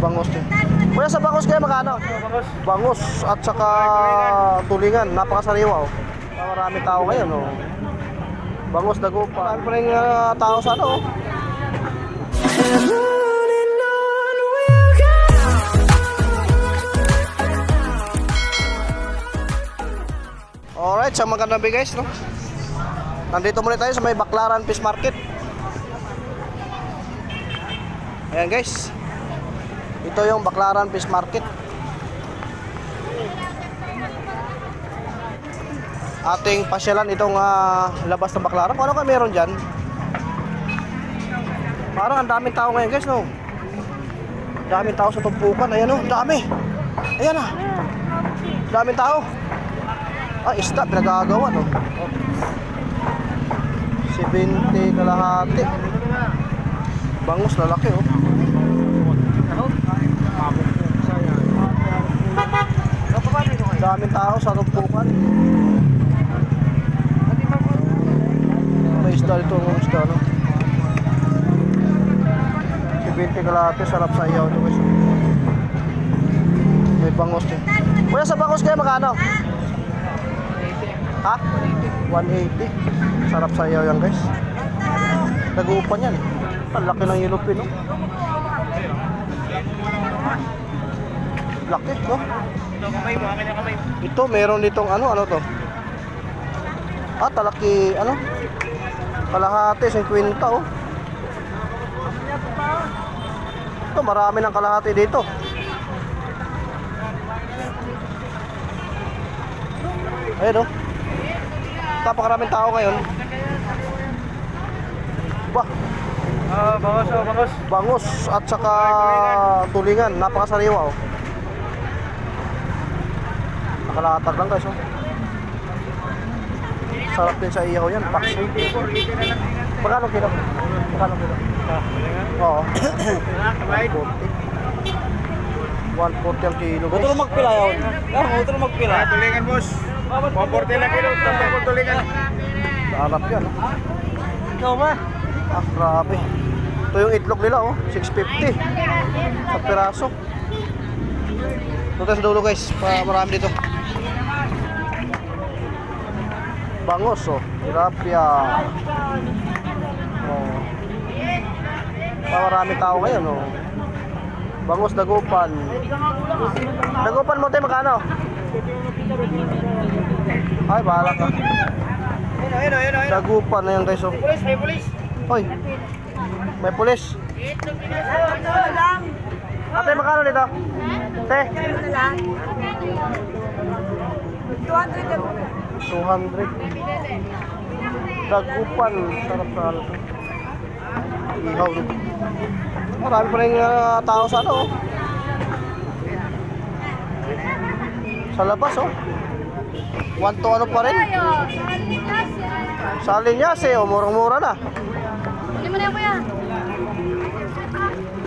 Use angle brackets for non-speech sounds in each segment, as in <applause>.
bangos din. Kuya, sa bangos kayo magkano? Bangos at saka tulingan. Napakasariwa, oh. Marami tao ngayon, oh. Bangos, dagupa. Marami pa rin uh, tao sa ano, oh. Alright, sa mga kanabi guys, no? Nandito muna tayo sa may Baklaran Fish Market. Ayan guys. Ito yung Baklaran Fish Market. Ating pasyalan itong ah, labas ng Baklaran. Kung ano ka meron dyan? Parang ang daming tao ngayon guys, no? Daming tao sa tumpukan. Ayan, no? Dami. Ayan na. Daming tao. Ah, isda, pinagagawa, no? 70 kalahati. Bangus, lalaki, oh. Daming tao sa tumpukan. May isda dito, mga isda, no? 70 kalahati, sarap sa iyaw ito, guys. May bangos din. Kuya, sa bangos kayo magkano? Ha? 180. Sarap sa iyaw yan guys. Nag-uupan yan eh. Ang laki ng yelupin no? Laki no? Ito meron ditong ano, ano to? Ah, talaki, ano? Kalahati, 50 oh. Ito, marami ng kalahati dito. Ayun oh. Napakaraming tao ngayon. Bah, Ah, bangos, oh, bangos. bangus at saka tulingan. Napakasariwa oh. Nakalatag lang guys oh. Sarap din sa iyaw yan. Paksi. Magkano kilo? Magkano kilo? Oo. 140. 140 ang kilo guys. Ito magpila yun. Ah, ito magpila. Ah, tulingan boss. 140 lang kilo, tatlo tulingan. Sarap yan oh. Ikaw ba? Ah, grabe. Ito yung itlog nila, oh. 650. Sa piraso. Tayo sa dulo, guys. Marami dito. Bangos, oh. Tilapia. Oh. Marami tao ngayon, oh. Bangos, dagupan. Dagupan mo, tayo magkano? Ay, bahala ka. Dagupan na yan, guys, oh. May pulis. Hoy. May pulis. Ate, magkano dito? Te? 200. Dagupan. Sarap sa ano to. Ihaw. no? Marami pa rin ah, tao sa ano. oh. Sa labas oh. One to ano pa rin? Sa linyas eh. Oh, murang-mura na. Hindi mo na yan, kuya.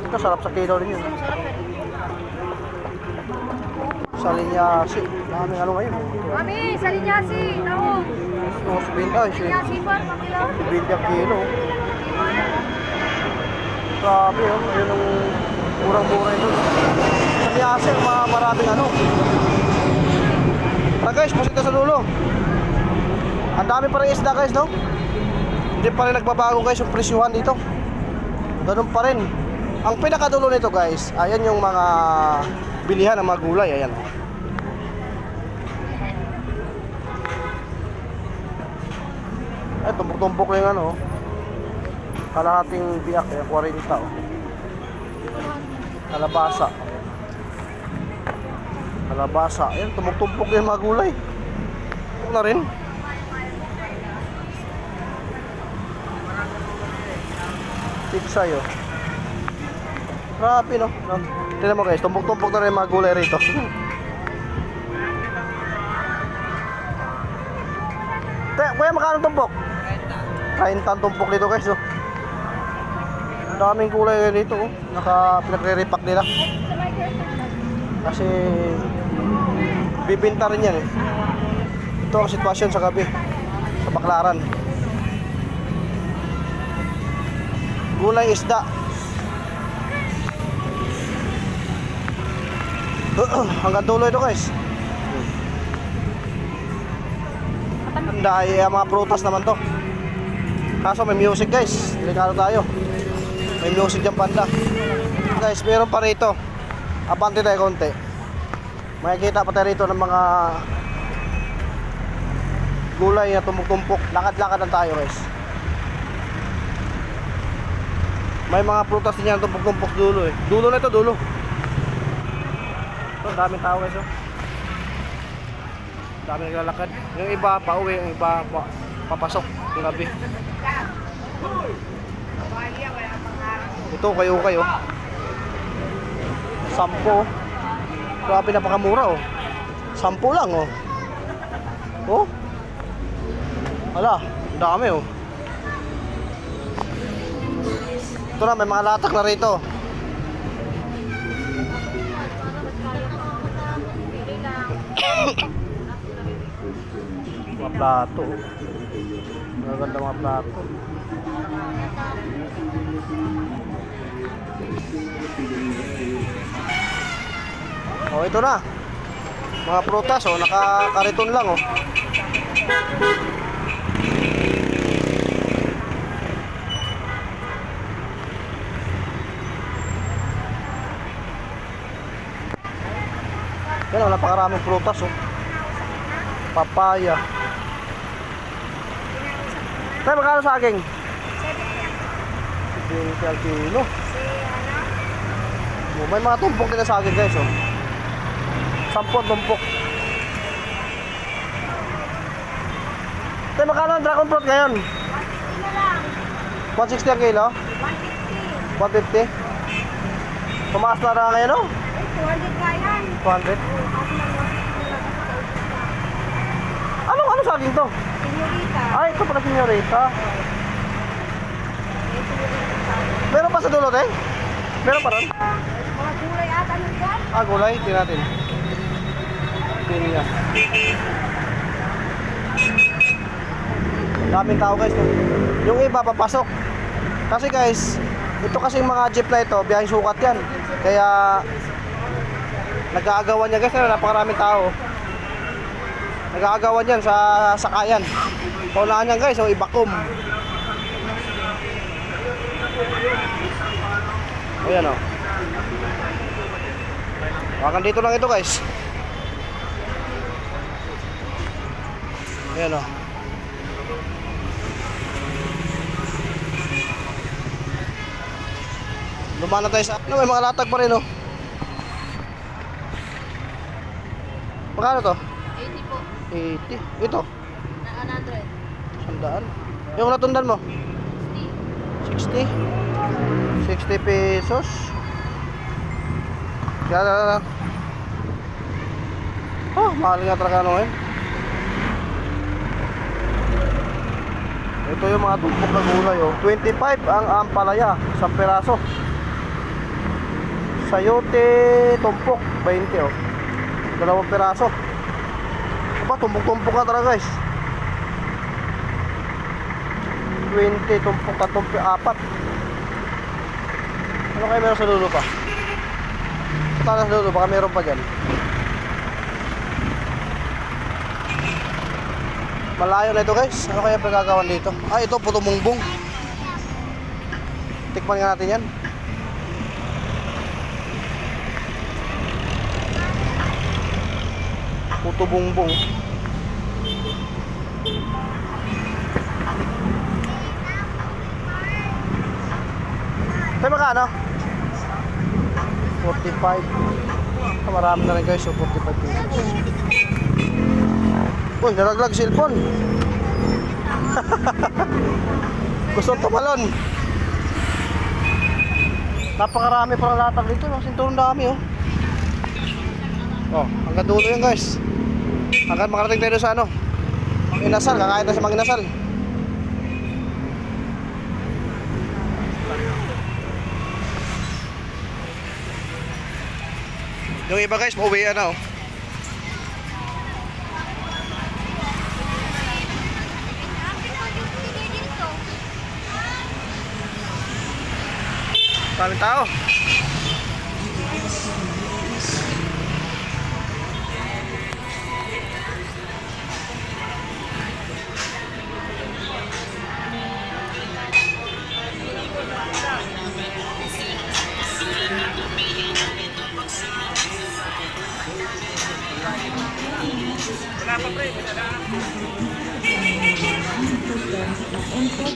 Ito, sarap sa kilo rin yun. Sa linyasi. Daming ano ngayon. Mami, sa linyasi. Oh, si Bin, ay, si, Linyasi pa, pakilaw. si Bilyang kilo. Grabe, oh. Ayun ang murang-mura ito. Sa linyasi, ma- maraming ano. Tara guys, pasita sa dulo. Ang dami pa rin isda guys, no? Hindi pa rin nagbabago guys yung presyuhan dito. Ganun pa rin. Ang pinakadulo nito guys, ayan yung mga bilihan ng mga gulay, ayan. Lang yung ano. Kalahating biyak, eh, 40 oh. Kalabasa. Kalabasa. Ayan, tumok-tumpok yung mga gulay. Ito na rin. Pizza yun. Grabe no. no. Tignan mo guys, tumpok-tumpok na rin yung mga gulay rito. <laughs> Te, kuya magkano tumpok? 30 ang tumpok dito guys oh. Daming gulay dito oh. Naka pinagre-repack nila. Kasi bibinta rin yan eh. Ito ang sitwasyon sa gabi. Sa Baklaran. Gulay isda. <clears throat> Hanggang dulo ito guys. Ang dahil eh, mga prutas naman to. Kaso may music guys. Delikado tayo. May music dyan banda. Guys, meron pa rito. Abante tayo konti. Makikita pa tayo rito ng mga gulay na tumutumpok. Lakad-lakad lang tayo guys. May mga prutas din yan tumpok-tumpok dulo eh. Dulo na ito, dulo. Ito, daming tao guys oh. Dami naglalakad. Yung iba pauwi, yung iba pa, papasok yung gabi. Ito kayo kayo. Sampo. Grabe napakamura oh. Sampo lang oh. Oh. Ang dami oh. Ito na, may mga latak na rito. <coughs> mga plato. Magaganda mga plato. Oh, ito na. Mga prutas, oh, nakakariton lang, oh. Yan, oh, napakaraming prutas, oh. Papaya. Tayo, magkano sa aking? 20 al kilo. Oh, may mga tumpok din sa akin guys, oh. Sampu ang tumpok. Tayo, magkano ang dragon fruit ngayon? 160 ang kilo? 150. Tumaas na rin ngayon, oh. 200. Anong ano sa akin to? Ay, ito pala senyorita. Meron pa sa dulo, eh? Meron pa ron? Ah, gulay. Tingnan natin. Pinya. Daming tao guys. no? Yung iba papasok. Kasi guys, ito kasi yung mga jeep na ito, biyaheng sukat yan. Kaya nag-aagawan niya guys, napakaraming tao. Nag-aagawan yan sa sakayan. Paunahan yan guys, so ibakom. Ayan o. Hanggang dito lang ito guys. Ayan o. Lumana tayo sa... Ano, may mga latag pa rin o. Magkano to? 80 po. 80. Ito, Na 100. sandaan. Yung natundan mo? 60. 60 pesos. Kaya na na. Oh, mahal nga talaga ano ngayon. Ito yung mga tumpok na gulay oh. 25 ang ampalaya, isang peraso. Sayote tumpok, 20 oh. Dalawang peraso. Aba, tumpok-tumpok na talaga guys. 20 tumpok at tumpok apat. Ano kayo meron sa dulo pa? Sa talas dulo, baka meron pa dyan. Malayo na ito guys. Ano kaya pagkakawan dito? Ah, ito puto mungbong. Tikman nga natin yan. Puto bungbong. Tayo magkano? 45. Ah, marami na rin guys, so 45 pesos. Uy, naraglag cellphone. <laughs> Gusto tumalon. Napakarami pala latag dito, no? Sinturong dami, oh. Oh, hanggang dulo yan, guys. Hanggang makarating tayo sa ano? Inasal, kakain tayo sa mga inasal. Yung iba guys, pauwi na, oh. Daming tao.